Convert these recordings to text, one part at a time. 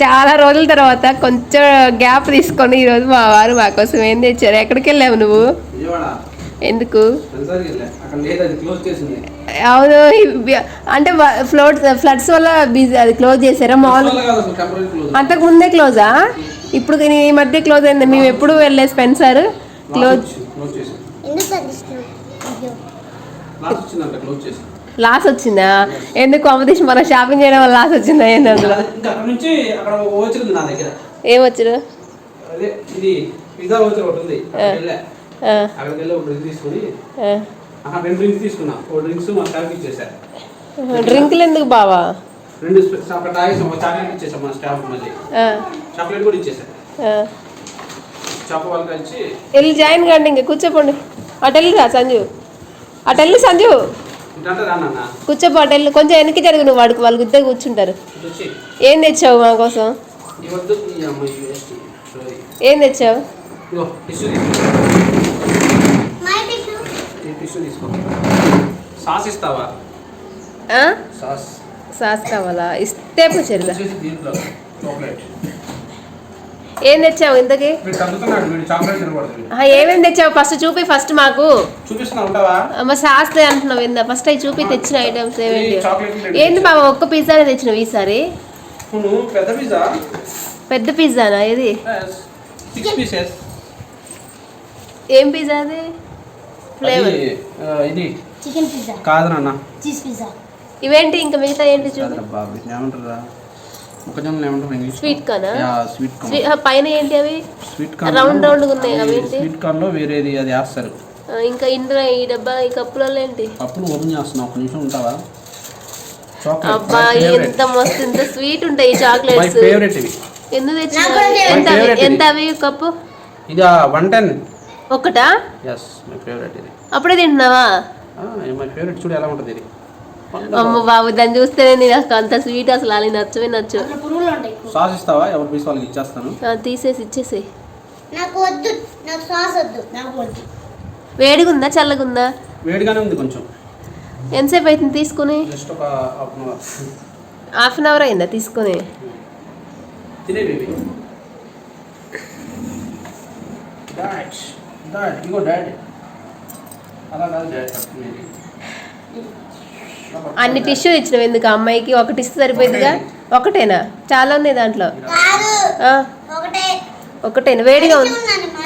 చాలా రోజుల తర్వాత కొంచెం గ్యాప్ తీసుకొని ఈరోజు మా వారు మా కోసం ఏం తెచ్చారు? ఎక్కడికి వెళ్ళావు నువ్వు? ఎందుకు? అవును ఇవి- అంటే ఫ్లోట్ ఫ్లడ్స్ వల్ల బిజీ అది క్లోజ్ చేశారా? క్లోజ్ అంతకు ముందే క్లోజా ఇప్పుడు ఈ మధ్య క్లోజ్ అయింది. మేము ఎప్పుడు వెళ్ళే స్పెన్సర్ క్లోజ్ లాస్ వచ్చిందా? ఎందుకు కాంపిటీషన్ మన షాపింగ్ చేయడం వల్ల లాస్ వచ్చిందా ఏంది అందులో? ఇంకా అక్కడ నుంచి అక్కడ వచ్చింది నా దగ్గర. ఏం వచ్చారు అదే ఇది పిజ్జా వచ్చి ఒకటి ఉంది. అక్కడికి వెళ్ళా. ఆ, అక్కడికి వెళ్ళి ఒక డ్రింక్ తీసుకుని ఆ. అక్కడ రెండు డ్రింక్స్ తీసుకున్నా. ఒక డ్రింక్స్ మా స్టాఫ్ ఇచ్చేసా. డ్రింకులు ఎందుకు బావా? రెండు స్పె- అక్కడ తాగేసాం ఒక చాక్లెట్ ఇచ్చేసాం మా స్టాఫ్ మళ్ళీ. ఆ, చాక్లెట్ కూడా ఇచ్చేసా. ఆ. చాప వాళ్ళకి వచ్చి వెళ్ళి జాయిన్ కండి ఇంకా కూర్చోపోండి. అటు వెళ్ళిరా సంజు? అటు వెళ్ళి సంజు. వెళ్ళి కొంచెం వెనక్కి జరుగు నువ్వు వాడికి వాళ్ళు ఇద్దరు కూర్చుంటారు. ఏం తెచ్చావు మా కోసం? ఏం తెచ్చావు? సాస్ ఇస్తావా? ఆ? సాస్. సాస్ కావాలా? ఇస్తే చాక్లెట్ ఏం తెచ్చావు ఇంతకి? వీడు తగ్గుతున్నాడు వీడు చాక్లెట్ తినకూడదు. వీడు. ఆ, ఏమేం తెచ్చావు? ఫస్ట్ చూపి ఫస్ట్ మాకు. చూపిస్తున్నా ఉంటావా? అమ్మ సాస్ అంటున్నావు ఏందా ఫస్ట్ అవి చూపి తెచ్చిన ఐటమ్స్ ఏమేంటి? ఏంది బాబా ఒక్క పిజ్జానే తెచ్చినావు ఈసారి? పెద్ద పిజ్జా పెద్ద పిజ్జానా ఇది ఏం పిజ్జా అది? ఫ్లేవర్ ఇది. చికెన్ పిజ్జా కాదు నాన్న. చీజ్ పిజ్జా ఇవేంటి ఇంకా మిగతా ఏంటి చూపి? వీటిని ఏమంటారా మొక్కజొన్నలు ఏమంటారు ఇంగ్లీష్ స్వీట్ కానా స్వీట్ కార్న్ పైన ఏంటి అవి? స్వీట్ రౌండ్ రౌండ్గా ఉన్నాయి అవి ఏంటి? స్వీట్ కార్న్లో వేరేది అది వేస్తారు. ఇంకా ఇందులో ఈ డబ్బా ఈ కప్పులలో ఏంటి? అప్పుడు ఓపెన్ చేస్తున్నావు ఒక నిమిషం ఉంటావా? చాక్లెట్ అబ్బా ఎంత మస్తు ఎంత స్వీట్ ఉంటాయి ఈ మై చాక్లెట్స్ ఫేవరెట్ ఇవి. ఎందుకు తెచ్చినావు ఎంత అవి? కప్పు? ఇది వన్ టెన్ ఒకటా? ఎస్ మై ఫేవరెట్ ఇది. అప్పుడే తింటున్నావా? మై ఫేవరెట్ చూడు ఎలా ఉంటుంది ఇది. అమ్మ బాబు దాన్ని చూస్తేనే నాకు అంత స్వీట్ అసలు అలా నచ్చవే నచ్చు సాస్ ఇస్తావా? ఎవరి పీస్ వాళ్ళకి ఇచ్చేస్తాను. తీసేసి ఇచ్చేసి నాకు వద్దు. నాకు సాస్ వద్దు. నాకు వద్దు. వేడిగా ఉందా చల్లగా ఉందా వేడిగానే ఉంది కొంచెం. ఎంతసేపు అవుతుంది తీసుకుని? జస్ట్ ఒక half an hour half an hour అయిందా తీసుకుని? తినే బేబీ డాడ్ డాడ్ ఇగో డాడ్. అలా కాదు డాడ్ అన్ని టిష్యూ ఇచ్చినావు ఎందుకు అమ్మాయికి? ఒకటి ఇస్తే సరిపోయిందిగా ఒకటేనా? చాలా ఉన్నాయి దాంట్లో. కాదు. ఆ, ఒకటే. ఒకటేనా? వేడిగా ఉంది.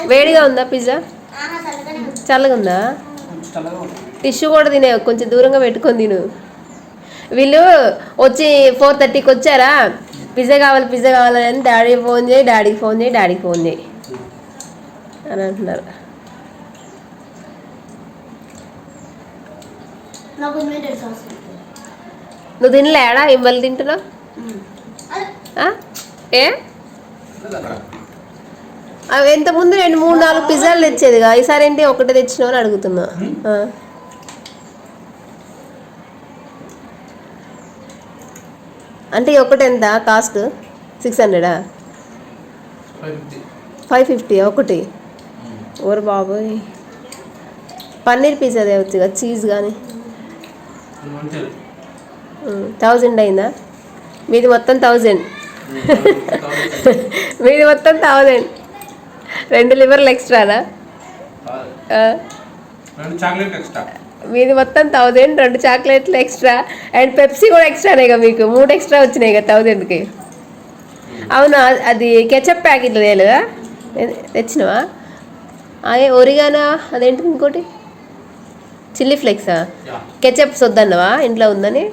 వేడిగా ఉందా పిజ్జా? ఆహా, చల్లగానే ఉంది. చల్లగా ఉందా? టిష్యూ కూడా తినే కొంచెం దూరంగా పెట్టుకొని తిను. వీళ్ళు వచ్చి ఫోర్ థర్టీకి వచ్చారా? పిజ్జా కావాలి పిజ్జా కావాలని డాడీ ఫోన్ చేయి డాడీకి ఫోన్ చేయి డాడీకి ఫోన్ చేయి. అని అంటున్నారు నాకు ఇన్వెంటెడ్ సాస్ నువ్వు తినలేడా ఇమ్మలు తింటున్నావు? ఏ? అవి ఎంత ముందు రెండు మూడు నాలుగు పిజ్జాలు తెచ్చేదిగా. ఈసారి ఏంటి ఒకటే తెచ్చినావు అని అడుగుతున్నా. అంటే ఒకటి ఎంత? కాస్ట్? సిక్స్ హండ్రెడా? Five fifty. ఒకటి. ఓరు బాబోయ్. పన్నీర్ పిజ్జా తేవచ్చు కదా చీజ్ కానీ థౌజండ్ అయిందా? మీది మొత్తం థౌజండ్. మీది మొత్తం థౌజండ్. రెండు లివర్లు ఎక్స్ట్రానా? మీది మొత్తం థౌజండ్ రెండు చాక్లెట్లు ఎక్స్ట్రా. అండ్ పెప్సీ కూడా ఎక్స్ట్రానే కదా మీకు. మూడు ఎక్స్ట్రా వచ్చినాయి కదా థౌజండ్కి అవునా? అది కెచప్ ప్యాకెట్లు తేలేదా? తెచ్చినవా? అదే ఒరిగానా? అదేంటి ఇంకోటి? చిల్లీ ఫ్లేక్సా కెచప్స్ వద్దన్నవా ఇంట్లో ఉందని?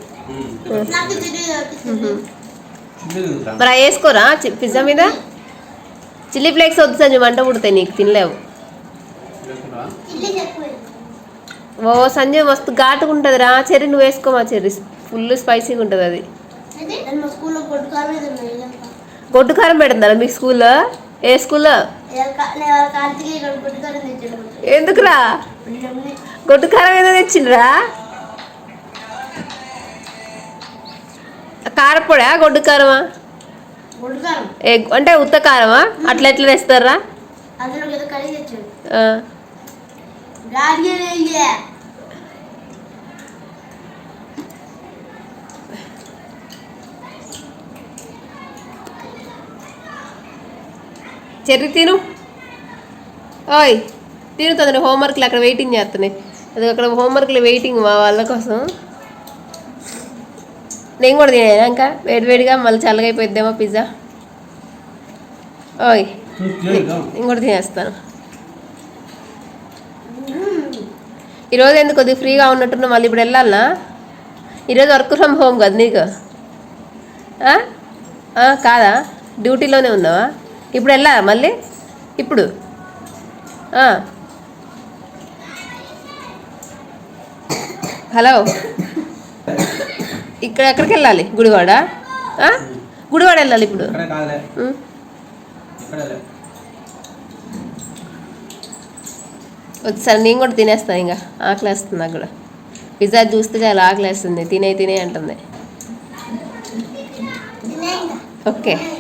మరి వేసుకోరా? చి- పిజ్జా మీద? చిల్లీ ఫ్లేక్స్ వద్దు సంజు మంట పుడతాయి నీకు తినలేవు. ఓ సంజయ్ మస్తు ఘాటుగా ఉంటుంది రా చెర్రీ నువ్వు వేసుకోమా చెర్రీ. ఫుల్ స్పైసీగా ఉంటుంది అది. గొడ్డు కారం పెడుతున్నారా మీ స్కూల్లో. ఏ స్కూల్లో? ఎందుకురా? ఇవన్నీ గొడ్డు కారం ఏదో తెచ్చిండ్రా? కారపొడా గొడ్డు కారమా కొట్టుకారం ఏ అంటే ఉత్త కారమా? అట్లా ఎట్లా తెస్తారా అందులో ఏదో కడిగి తెచ్చాడు ఆ. డాడీ అయ్యే చెర్రి తిను. ఓయ్ తిను తొందర హోంవర్క్లు అక్కడ వెయిటింగ్ చేస్తున్నాయి. అది అక్కడ హోంవర్క్లు వెయిటింగ్ మా వాళ్ళ కోసం. నేను కూడా తినేనా ఇంకా? వేడివేడిగా మళ్ళీ చల్లగా పిజ్జా. ఓయ్ నేను కూడా తినేస్తాను. ఈరోజు ఎందుకు కొద్దిగా ఫ్రీగా ఉన్నట్టున్నా మళ్ళీ ఇప్పుడు వెళ్ళాలనా? ఈరోజు వర్క్ ఫ్రమ్ హోమ్ కదా నీకు? కాదా? డ్యూటీలోనే ఉన్నావా? ఇప్పుడు వెళ్ళాలా మళ్ళీ? ఇప్పుడు. ఆ. హలో. ఇక్కడ ఎక్కడికి వెళ్ళాలి? గుడివాడ? ఆ? గుడివాడ వెళ్ళాలి ఇప్పుడు. ఒకసారి నేను కూడా తినేస్తాను ఇంకా. ఆకలేస్తుంది నాకు కూడా. పిజ్జా చూస్తే చాలా ఆకలేస్తుంది. తినే తినే అంటుంది. ఓకే.